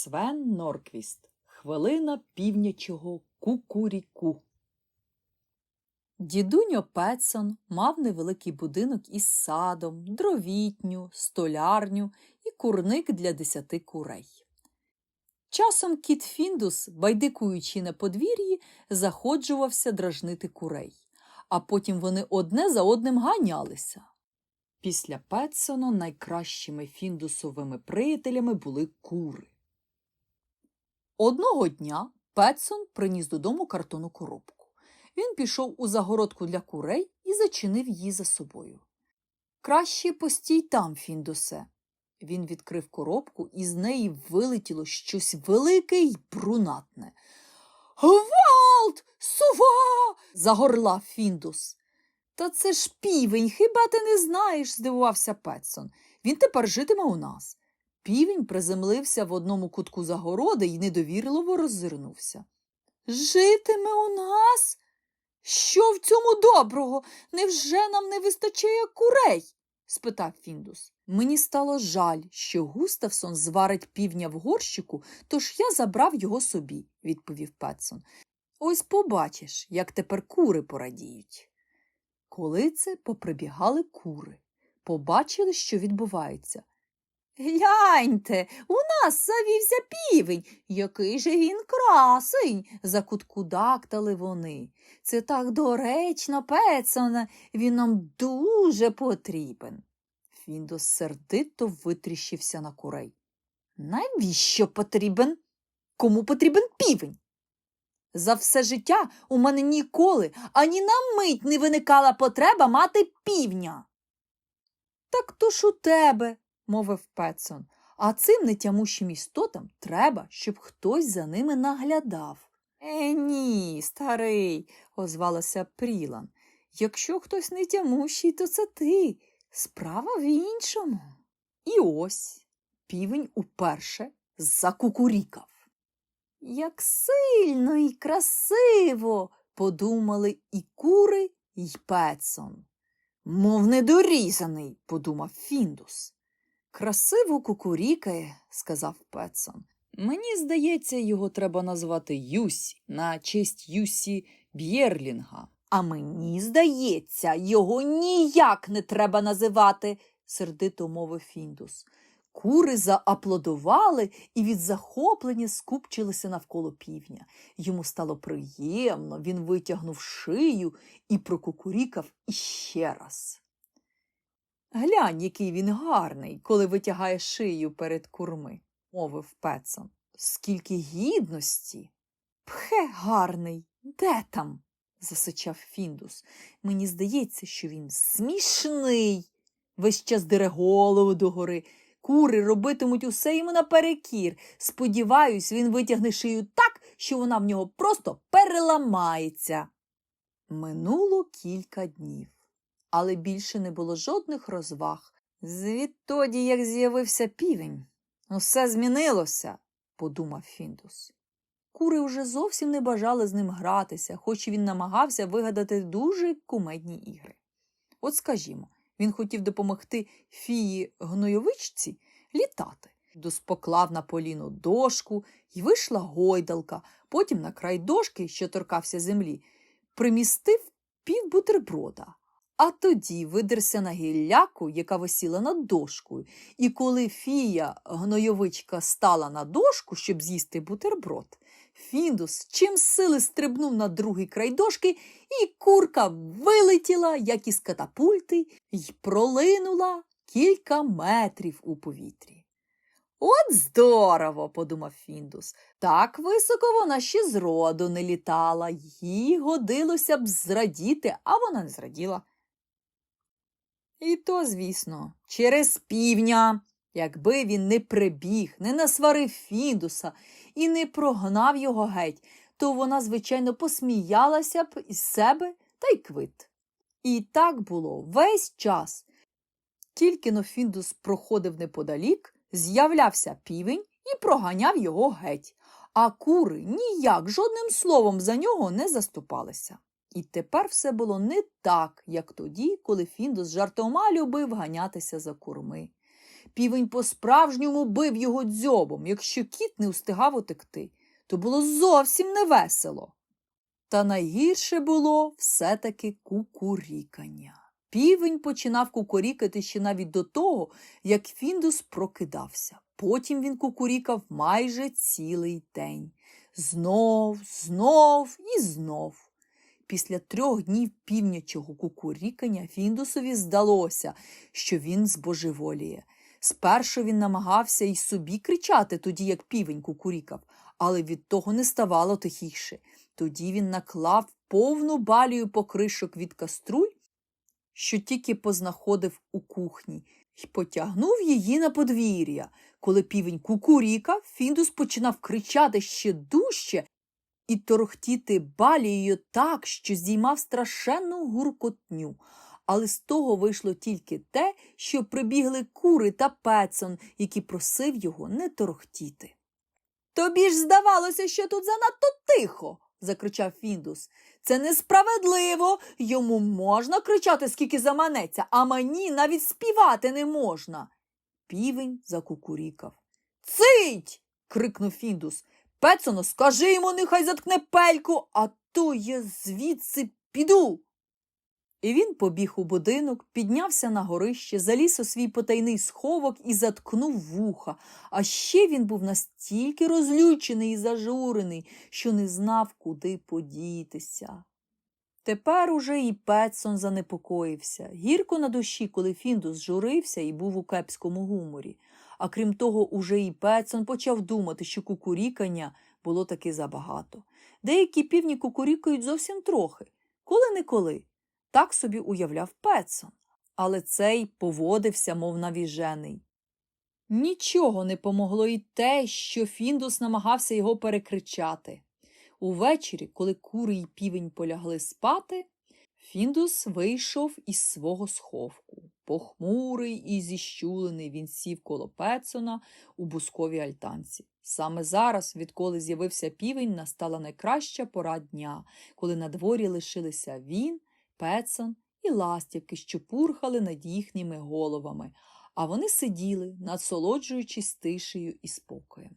Свен Норквіст. Хвилина півнячого кукуріку. Дідуньо Петсон мав невеликий будинок із садом, дровітню, столярню і курник для десяти курей. Часом кіт Фіндус, байдикуючи на подвір'ї, заходжувався дражнити курей, а потім вони одне за одним ганялися. Після Петсона найкращими фіндусовими приятелями були кури. Одного дня Петсон приніс додому картонну коробку. Він пішов у загородку для курей і зачинив її за собою. Краще постій там, Фіндусе. Він відкрив коробку, і з неї вилетіло щось велике й брунатне. Гвалт! Сува! загорлав Фіндус. Та це ж півень, хіба ти не знаєш? здивувався Петсон. Він тепер житиме у нас. Півень приземлився в одному кутку загороди і недовірливо роззирнувся. Житиме у нас? Що в цьому доброго? Невже нам не вистачає курей? спитав Фіндус. Мені стало жаль, що Густавсон зварить півня в горщику, тож я забрав його собі, відповів Петсон. Ось побачиш, як тепер кури порадіють. Коли це поприбігали кури, побачили, що відбувається. Гляньте, у нас завівся півень. Який же він красень, закуткудактали вони. Це так доречно, Петсоне, він нам дуже потрібен. Фіндос сердито витріщився на курей. Навіщо потрібен? Кому потрібен півень? За все життя у мене ніколи ані на мить не виникала потреба мати півня. Так то ж у тебе, мовив Петсон, а цим нетямущим істотам треба, щоб хтось за ними наглядав. Е, ні, старий, озвалася Прілан. Якщо хтось не тямущий, то це ти. Справа в іншому. І ось півень уперше закукурікав. Як сильно і красиво, подумали і кури, і Петсон. Мов недорізаний, подумав Фіндус. Красиво кукурікає, сказав Петсон. Мені здається, його треба назвати Юсі на честь Юсі Б'єрлінга. А мені здається, його ніяк не треба називати, сердито мовив Фіндус. Кури зааплодували і від захоплення скупчилися навколо півня. Йому стало приємно, він витягнув шию і прокукурікав іще раз. Глянь, який він гарний, коли витягає шию перед курми, мовив Петсон. Скільки гідності. Пхе, гарний, де там? засичав Фіндус. Мені здається, що він смішний. Весь час дере голову догори. Кури робитимуть усе йому наперекір. Сподіваюсь, він витягне шию так, що вона в нього просто переламається. Минуло кілька днів, але більше не було жодних розваг. Звідтоді, як з'явився півень, усе змінилося, подумав Фіндус. Кури вже зовсім не бажали з ним гратися, хоч він намагався вигадати дуже кумедні ігри. От скажімо, він хотів допомогти фії гнойовичці літати. Дус поклав на поліну дошку і вийшла гойдалка, потім на край дошки, що торкався землі, примістив пів бутерброда. А тоді видерся на гілляку, яка висіла над дошкою, і коли фія гнойовичка стала на дошку, щоб з'їсти бутерброд, Фіндус чим сили стрибнув на другий край дошки, і курка вилетіла, як із катапульти, й пролинула кілька метрів у повітрі. От здорово, подумав Фіндус. Так високо вона ще зроду не літала, їй годилося б зрадіти, а вона не зраділа. І то, звісно, через півня. Якби він не прибіг, не насварив Фіндуса і не прогнав його геть, то вона, звичайно, посміялася б із себе та й квит. І так було весь час. Тільки но Фіндус проходив неподалік, з'являвся півень і проганяв його геть, а кури ніяк жодним словом за нього не заступалися. І тепер все було не так, як тоді, коли Фіндус жартома любив ганятися за курми. Півень по-справжньому бив його дзьобом. Якщо кіт не встигав утекти, то було зовсім невесело. Та найгірше було все-таки кукурікання. Півень починав кукурікати ще навіть до того, як Фіндус прокидався. Потім він кукурікав майже цілий день. Знов, знов і знов. Після трьох днів півнячого кукурікання Фіндусові здалося, що він збожеволіє. Спершу він намагався й собі кричати, тоді як півень кукурікав, але від того не ставало тихіше. Тоді він наклав повну балію покришок від каструль, що тільки познаходив у кухні, й потягнув її на подвір'я. Коли півень кукурікав, Фіндус починав кричати ще дужче і торохтіти балією так, що здіймав страшенну гуркотню. Але з того вийшло тільки те, що прибігли кури та пецон, які просив його не торохтіти. Тобі ж здавалося, що тут занадто тихо, закричав Фіндус. Це несправедливо. Йому можна кричати, скільки заманеться, а мені навіть співати не можна. Півень закукурікав. Цить. крикнув Фіндус. Пецоно, скажи йому, нехай заткне пельку, а то я звідси піду. І він побіг у будинок, піднявся на горище, заліз у свій потайний сховок і заткнув вуха. А ще він був настільки розлючений і зажурений, що не знав, куди подітися. Тепер уже і Петсон занепокоївся. Гірко на душі, коли Фіндус журився і був у кепському гуморі. А крім того, уже і Петсон почав думати, що кукурікання було таки забагато. Деякі півні кукурікають зовсім трохи, коли-неколи. Так собі уявляв Петсон, але цей поводився, мов навіжений. Нічого не помогло й те, що Фіндус намагався його перекричати. Увечері, коли кури й півень полягли спати, Фіндус вийшов із свого сховку. Похмурий і зіщулений він сів коло Петсона у бусковій альтанці. Саме зараз, відколи з'явився півень, настала найкраща пора дня, коли на дворі лишилися він, Петсон і ластівки, що пурхали над їхніми головами, а вони сиділи, насолоджуючись тишею і спокоєм.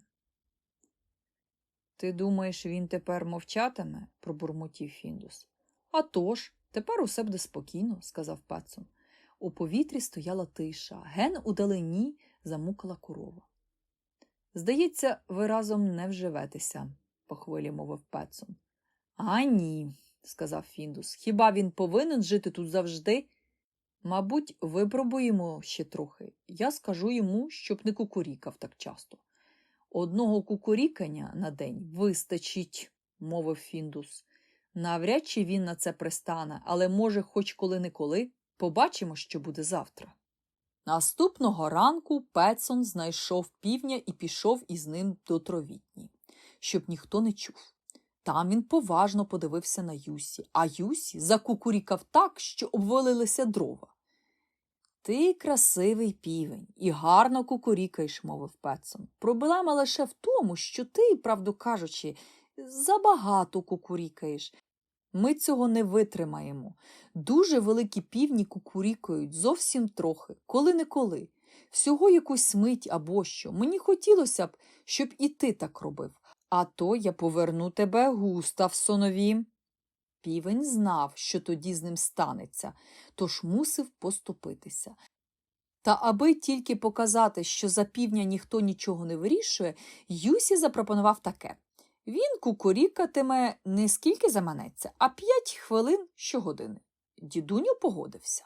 Ти думаєш, він тепер мовчатиме? пробурмотів Фіндус. «А тож, тепер усе буде спокійно, сказав Петсон. У повітрі стояла тиша, ген удалині замукала корова. Здається, ви разом не вживетеся, по хвилі мовив Петсон. А ні, сказав Фіндус. Хіба він повинен жити тут завжди? Мабуть, випробуємо ще трохи. Я скажу йому, щоб не кукурікав так часто. Одного кукурікання на день вистачить, мовив Фіндус. Навряд чи він на це пристане, але, може, хоч коли-неколи, побачимо, що буде завтра. Наступного ранку Петсон знайшов півня і пішов із ним до тровітні, щоб ніхто не чув. Там він поважно подивився на Юсі, а Юсі закукурікав так, що обвалилися дрова. Ти красивий півень і гарно кукурікаєш, мовив Петсон. Проблема лише в тому, що ти, правду кажучи, забагато кукурікаєш. Ми цього не витримаємо. Дуже великі півні кукурікають зовсім трохи, коли-неколи. Всього якусь мить або що. Мені хотілося б, щоб і ти так робив. А то я поверну тебе Густавсонові. Півень знав, що тоді з ним станеться, тож мусив поступитися. Та аби тільки показати, що за півня ніхто нічого не вирішує, Юсі запропонував таке. Він кукурікатиме не скільки заманеться, а п'ять хвилин щогодини. Дідуню погодився.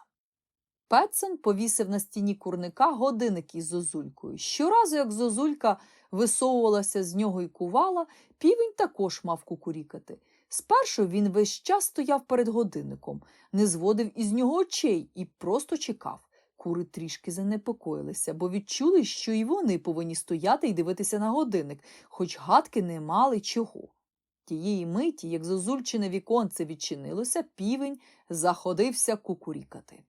Петсен повісив на стіні курника годинник із зозулькою. Щоразу, як зозулька висовувалася з нього і кувала, півень також мав кукурікати. Спершу він весь час стояв перед годинником, не зводив із нього очей і просто чекав. Кури трішки занепокоїлися, бо відчули, що і вони повинні стояти і дивитися на годинник, хоч гадки не мали чого. Тієї миті, як зозульчине віконце відчинилося, півень заходився кукурікати.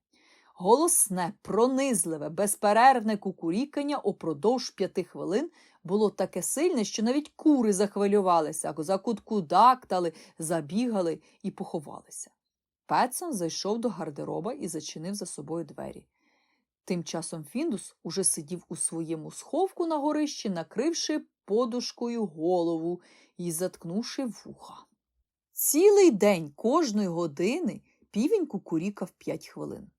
Голосне, пронизливе, безперервне кукурікання упродовж п'яти хвилин було таке сильне, що навіть кури захвилювалися, закуткудактали, забігали і поховалися. Петсон зайшов до гардероба і зачинив за собою двері. Тим часом Фіндус уже сидів у своєму сховку на горищі, накривши подушкою голову і заткнувши вуха. Цілий день кожної години півень кукурікав п'ять хвилин.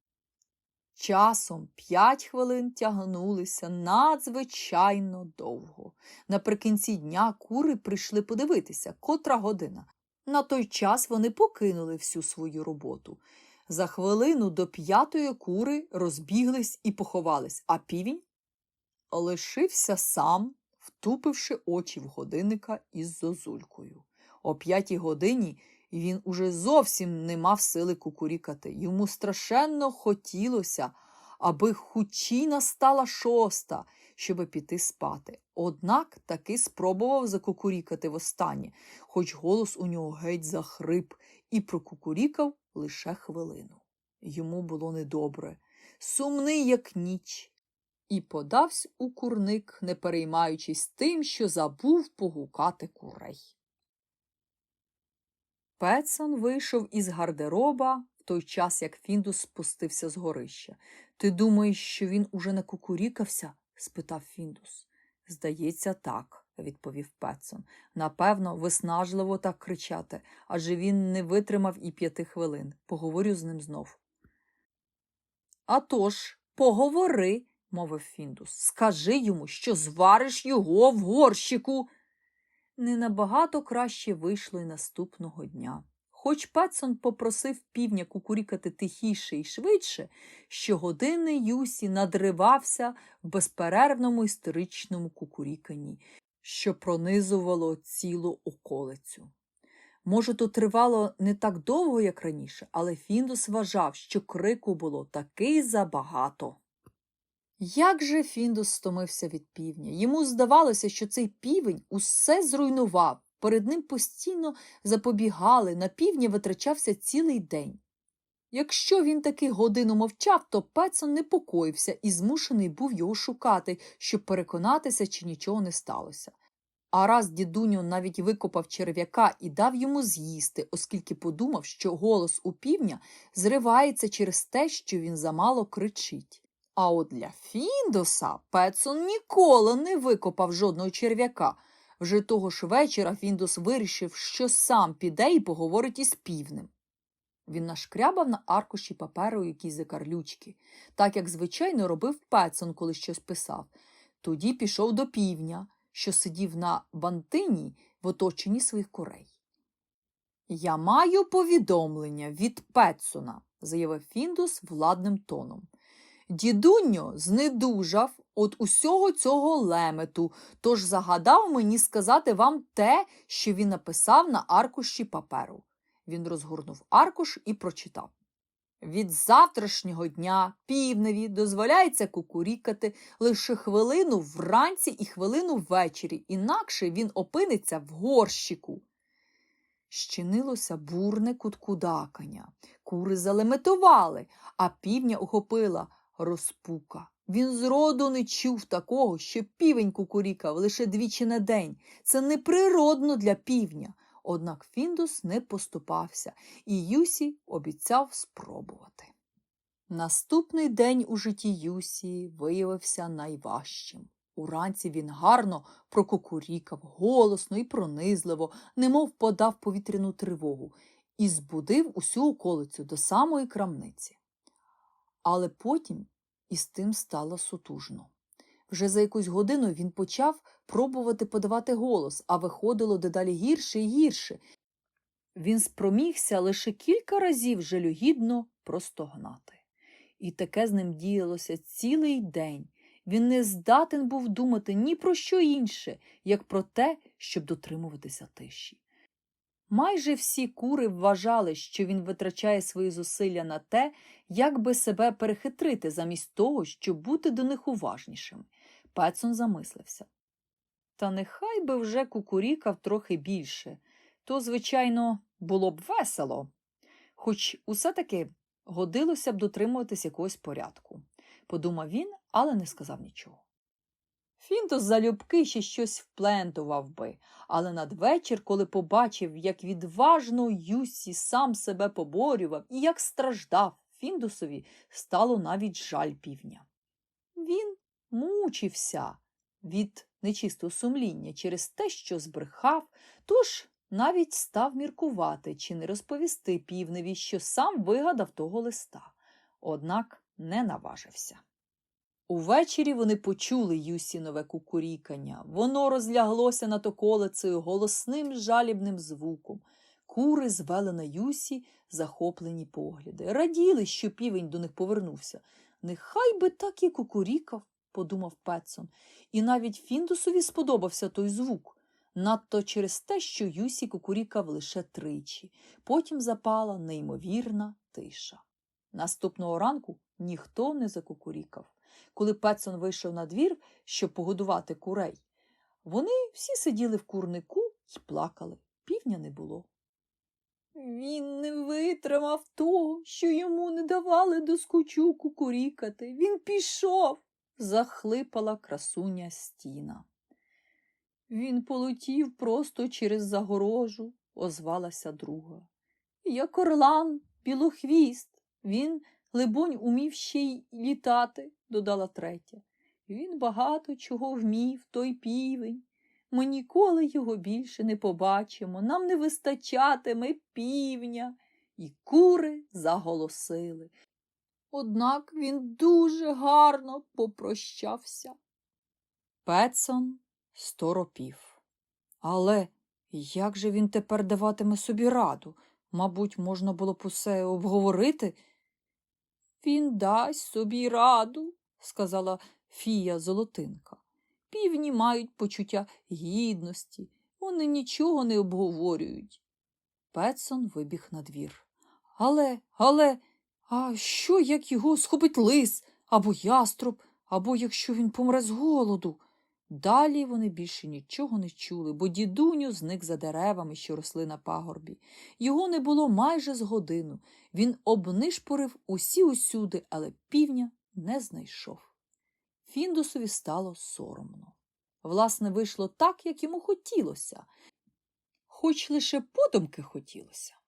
Часом п'ять хвилин тягнулися надзвичайно довго. Наприкінці дня кури прийшли подивитися, котра година. На той час вони покинули всю свою роботу. За хвилину до п'ятої кури розбіглись і поховались, а півень лишився сам, втупивши очі в годинника із зозулькою. О п'ятій годині він уже зовсім не мав сили кукурікати. Йому страшенно хотілося, аби хучі настала шоста, щоби піти спати. Однак таки спробував закукурікати востаннє, хоч голос у нього геть захрип, і прокукурікав лише хвилину. Йому було недобре, сумний, як ніч, і подався у курник, не переймаючись тим, що забув погукати курей. Петсон вийшов із гардероба в той час, як Фіндус спустився з горища. Ти думаєш, що він уже не кукурікався? спитав Фіндус. Здається, так, відповів Петсон. Напевно, виснажливо так кричати, адже він не витримав і п'яти хвилин. Поговорю з ним знов. «А тож, поговори, мовив Фіндус. Скажи йому, що звариш його в горщику. Не набагато краще вийшло й наступного дня. Хоч Петсон попросив півня кукурікати тихіше і швидше, щогодини Юсі надривався в безперервному істеричному кукуріканні, що пронизувало цілу околицю. Може, то тривало не так довго, як раніше, але Фіндус вважав, що крику було таки забагато. Як же Фіндус стомився від півня? Йому здавалося, що цей півень усе зруйнував. Перед ним постійно запобігали, на півня витрачався цілий день. Якщо він таки годину мовчав, то Петсон непокоївся і змушений був його шукати, щоб переконатися, чи нічого не сталося. А раз дідуньо навіть викопав черв'яка і дав йому з'їсти, оскільки подумав, що голос у півня зривається через те, що він замало кричить. А от для Фіндоса Петсон ніколи не викопав жодного черв'яка. Вже того ж вечора Фіндос вирішив, що сам піде і поговорить із півнем. Він нашкрябав на аркуші паперу якісь закарлючки, так як звичайно робив Петсон, коли щось писав. Тоді пішов до півня, що сидів на бантині в оточенні своїх курей. Я маю повідомлення від Петсона, заявив Фіндус владним тоном. Дідуньо знедужав от усього цього лемету, тож загадав мені сказати вам те, що він написав на аркуші паперу. Він розгорнув аркуш і прочитав. Від завтрашнього дня півневі дозволяється кукурікати лише хвилину вранці і хвилину ввечері, інакше він опиниться в горщику. Щинилося бурне куткудакання. Кури залеметували, а півня охопила розпука. Він зроду не чув такого, що півень кукурікав лише двічі на день. Це неприродно для півня. Однак Фіндус не поступався, і Юсі обіцяв спробувати. Наступний день у житті Юсі виявився найважчим. Уранці він гарно прокукурікав, голосно і пронизливо, немов подав повітряну тривогу, і збудив усю околицю до самої крамниці. Але потім із тим стало сутужно. Вже за якусь годину він почав пробувати подавати голос, а виходило дедалі гірше і гірше. Він спромігся лише кілька разів жалюгідно простогнати. І таке з ним діялося цілий день. Він не здатен був думати ні про що інше, як про те, щоб дотримуватися тиші. Майже всі кури вважали, що він витрачає свої зусилля на те, як би себе перехитрити, замість того, щоб бути до них уважнішими. Петсон замислився. Та нехай би вже кукурікав трохи більше, то, звичайно, було б весело, хоч усе таки годилося б дотримуватись якогось порядку, подумав він, але не сказав нічого. Фінтос залюбки ще щось вплентував би, але надвечір, коли побачив, як відважно Юсі сам себе поборював і як страждав Фіндусові, стало навіть жаль півня. він мучився від нечистого сумління через те, що збрехав, тож навіть став міркувати, чи не розповісти півневі, що сам вигадав того листа, однак не наважився. Увечері вони почули Юсінове кукурікання. Воно розляглося над околицею голосним жалібним звуком. Кури звели на Юсі захоплені погляди. Раділи, що півень до них повернувся. Нехай би так і кукурікав, подумав Петсон, і навіть Фіндусові сподобався той звук. Надто через те, що Юсі кукурікав лише тричі. Потім запала неймовірна тиша. Наступного ранку ніхто не закукурікав. Коли Петсон вийшов на двір, щоб погодувати курей, вони всі сиділи в курнику і плакали. Півня не було. Він не витримав того, що йому не давали доскочу кукурікати. Він пішов, захлипала красуня стіна. Він полетів просто через загорожу, озвалася друга. Як орлан, білохвіст, він, либонь, умів ще й літати, додала третя. Він багато чого вмів, той півень. Ми ніколи його більше не побачимо, нам не вистачатиме півня. І кури заголосили. Однак він дуже гарно попрощався. Петсон сторопів. Але як же він тепер даватиме собі раду? Мабуть, можна було б усе обговорити. Він дасть собі раду, сказала фія Золотинка. Півні мають почуття гідності, вони нічого не обговорюють. Петсон вибіг на двір. Але, але, а що, як його схопить лис або яструб, або якщо він помре з голоду? Далі вони більше нічого не чули, бо дідуню зник за деревами, що росли на пагорбі. Його не було майже з годину. Він обнишпорив усі усюди, але півня не знайшов. Фіндусові стало соромно. Власне, вийшло так, як йому хотілося, хоч лише подумки хотілося.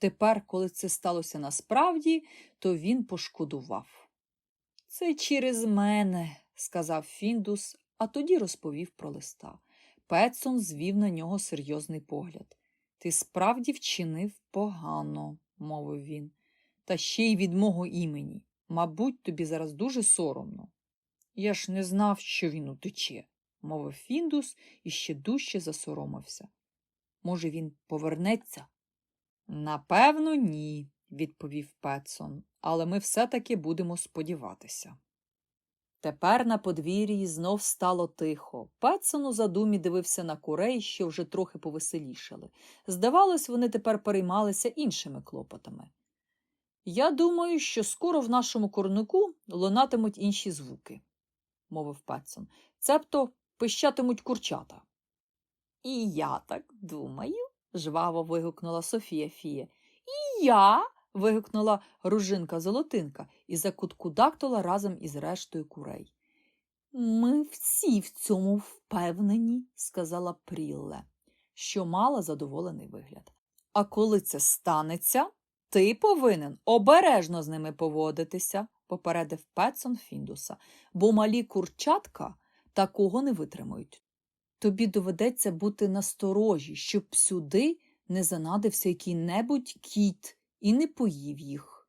Тепер, коли це сталося насправді, то він пошкодував. Це через мене, сказав Фіндус, а тоді розповів про листа. Петсон звів на нього серйозний погляд. Ти справді вчинив погано, мовив він, та ще й від мого імені. Мабуть, тобі зараз дуже соромно. Я ж не знав, що він утече, мовив Фіндус і ще дужче засоромився. Може, він повернеться? Напевно, ні, відповів Петсон, але ми все-таки будемо сподіватися. Тепер на подвір'ї знов стало тихо. Петсон у задумі дивився на курей, що вже трохи повеселішали. Здавалось, вони тепер переймалися іншими клопотами. Я думаю, що скоро в нашому курнику лунатимуть інші звуки, мовив Петсон. Цебто пищатимуть курчата. І я так думаю, жваво вигукнула Софія Фія. І я. вигукнула ружинка золотинка і закуткудактила разом із рештою курей. Ми всі в цьому впевнені, сказала Прілле, що мала задоволений вигляд. А коли це станеться, ти повинен обережно з ними поводитися, попередив Петсон Фіндуса, бо малі курчатка такого не витримують. Тобі доведеться бути насторожі, щоб сюди не занадився який-небудь кіт і не поїв їх.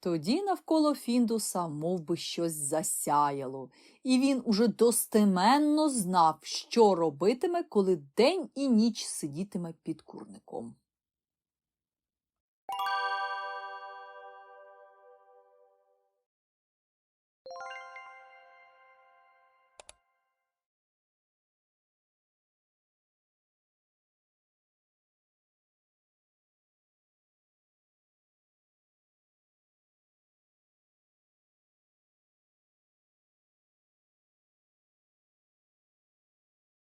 Тоді навколо Фіндуса мов би, щось засяяло, і він уже достеменно знав, що робитиме, коли день і ніч сидітиме під курником.